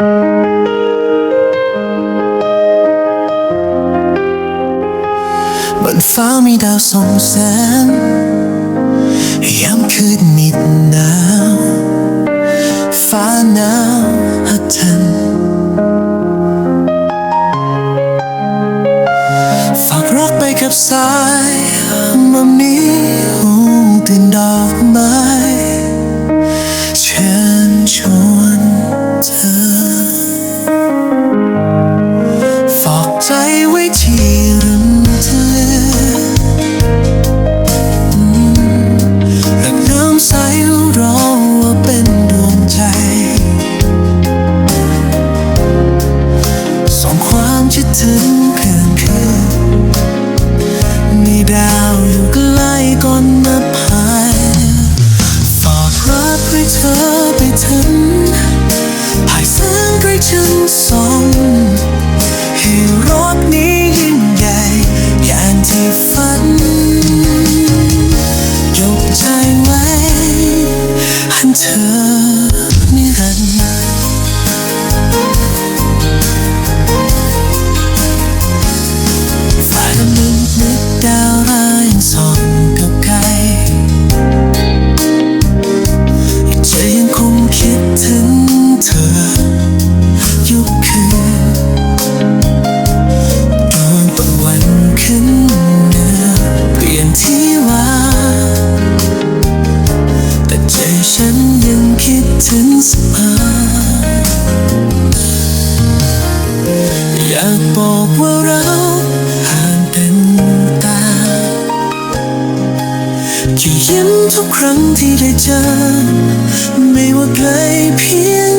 บนฟ้ามีดาวส่องแสงยามคืนมิดหนาวฟ้าหนาวหักทันฝากรักไปกับสาย รอว่าเป็นดวงใจ ส่งความคิดถึงเพื่อนคืนมีดาวอยู่ใกล้ก่อนมาพายฝากรักให้เธอไปถึงหายแสงใกล้ฉันสอง ใบอกว่าเราห่างกันตา จะยิ้มทุกครั้งที่ได้เจอ ไม่ว่าไกลเพียง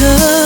的